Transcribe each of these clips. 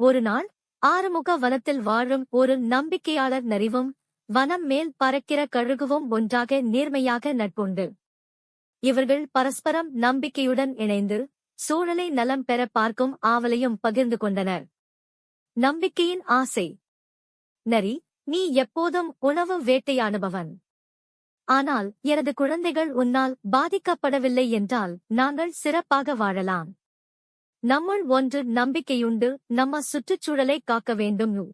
ஒரு நாள் ஆறுமுக வனத்தில் வாழும் ஒரு நம்பிக்கையாளர் நரிவும் வனம் மேல் பறக்கிற கழுகுவும் ஒன்றாக நேர்மையாக நட்புண்டு. இவர்கள் பரஸ்பரம் நம்பிக்கையுடன் இணைந்து சூழலை நலம் பெற பார்க்கும் ஆவலையும் பகிர்ந்து கொண்டனர். நம்பிக்கையின் ஆசை. நரி நீ எப்போதும் உணவு வேட்டையாடுபவன். ஆனால் எனது குழந்தைகள் உன்னால் பாதிக்கப்படவில்லை என்றால் நாங்கள் சிறப்பாக வாழலாம். நம்முள் ஒன்று நம்பிக்கையுண்டு நம்ம சுற்றுச்சூழலை காக்க வேண்டும்.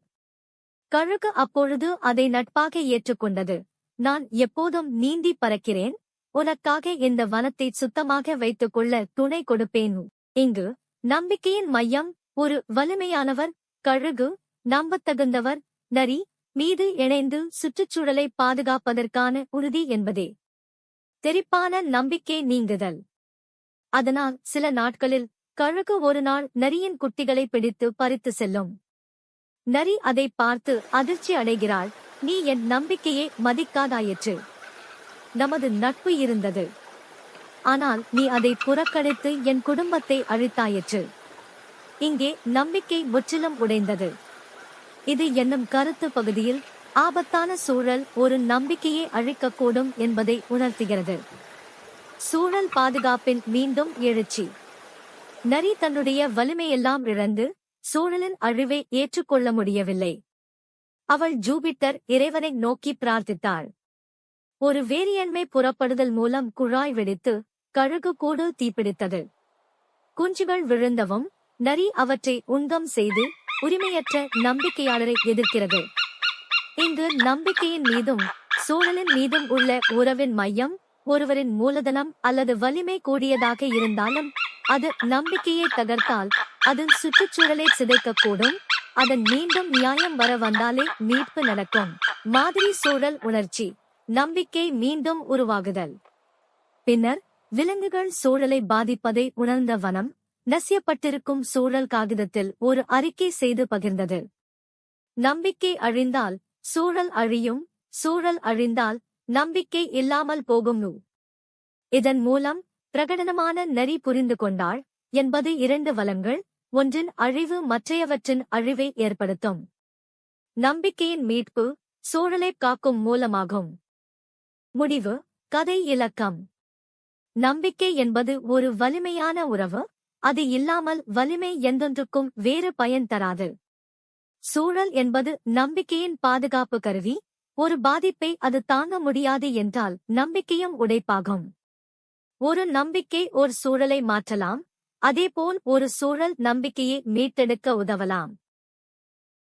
கழுகு அப்பொழுது அதை நட்பாக ஏற்றுக்கொண்டது. நான் எப்போதும் நீந்தி பறக்கிறேன் உனக்காக இந்த வனத்தை சுத்தமாக வைத்துக் கொள்ள துணை கொடுப்பேன். இங்கு நம்பிக்கையின் மையம் ஒரு வலிமையானவர் கழுகு நம்பத்தகுந்தவர் நரி மீது இணைந்து சுற்றுச்சூழலை பாதுகாப்பதற்கான உறுதி என்பதே. தெரிப்பான நம்பிக்கை நீங்குதல். அதனால் சில நாட்களில் கழுகு ஒரு நாள் நரியின் குட்டிகளை பிடித்து பறித்து செல்லும். நரி அதை பார்த்து அதிர்ச்சி அடைகிறாள். நீ என் நம்பிக்கையை மதிக்காதாயிற்று. நமது நட்பு இருந்தது. ஆனால் நீ அதை புறக்கணித்து என் குடும்பத்தை அழித்தாயிற்று. இங்கே நம்பிக்கை முற்றிலும் உடைந்தது. இது என்னும் கருத்து பகுதியில் ஆபத்தான சூழல் ஒரு நம்பிக்கையை அழிக்கக்கூடும் என்பதை உணர்த்துகிறது. சூழல் பாதுகாப்பின் மீண்டும் எழுச்சி. நரி தன்னுடைய வலிமையெல்லாம் இழந்து சூழலின் அழிவை ஏற்றுக்கொள்ள முடியவில்லை. அவள் ஜூபிட்டர் இறைவனை நோக்கி பிரார்த்தித்தாள். ஒரு வேரியன்மை புறப்படுதல் மூலம் குழாய் வெடித்து கழுகு கூடு தீப்பிடித்தது. குஞ்சுகள் விழுந்தவும் நரி அவற்றை உண்கம் செய்து உரிமையற்ற நம்பிக்கையாளரை எதிர்க்கிறது. இங்கு நம்பிக்கையின் மீதும் சூழலின் மீதும் உள்ள உறவின் மையம் ஒருவரின் மூலதனம் அல்லது வலிமை கூடியதாக இருந்தாலும் அது நம்பிக்கையை தகர்த்தால் அதன் சுற்றுச்சூழலை சிதைக்கக்கூடும். அதன் மீண்டும் நியாயம் வர வந்தாலே மீட்பு நடக்கும். மாதிரி சூழல் உணர்ச்சி நம்பிக்கை மீண்டும் உருவாகுதல். பின்னர் விலங்குகள் சூழலை பாதிப்பதை உணர்ந்த வனம் நசியப்பட்டிருக்கும் சூழல் காகிதத்தில் ஒரு அறிக்கை செய்து பகிர்ந்தது. நம்பிக்கை அழிந்தால் சூழல் அழியும் சூழல் அழிந்தால் நம்பிக்கை இல்லாமல் போகும் இதன் மூலம் பிரகடனமான நரி புரிந்து கொண்டாள் என்பது இரண்டு வளங்கள் ஒன்றின் அழிவு மற்றையவற்றின் அழிவை ஏற்படுத்தும். நம்பிக்கையின் மீட்பு சூழலை காக்கும் மூலமாகும். முடிவு கதை இலக்கம். நம்பிக்கை என்பது ஒரு வலிமையான உறவு அது இல்லாமல் வலிமை எந்தொன்றுக்கும் வேறு பயன் தராது. சூழல் என்பது நம்பிக்கையின் பாதுகாப்பு கருவி ஒரு பாதிப்பை அது தாங்க முடியாது என்றால் நம்பிக்கையும் உடைப்பாகும். ஒரு நம்பிக்கை ஒரு சூழலை மாற்றலாம் அதேபோல் ஒரு சூழல் நம்பிக்கையை மீட்டெடுக்க உதவலாம்.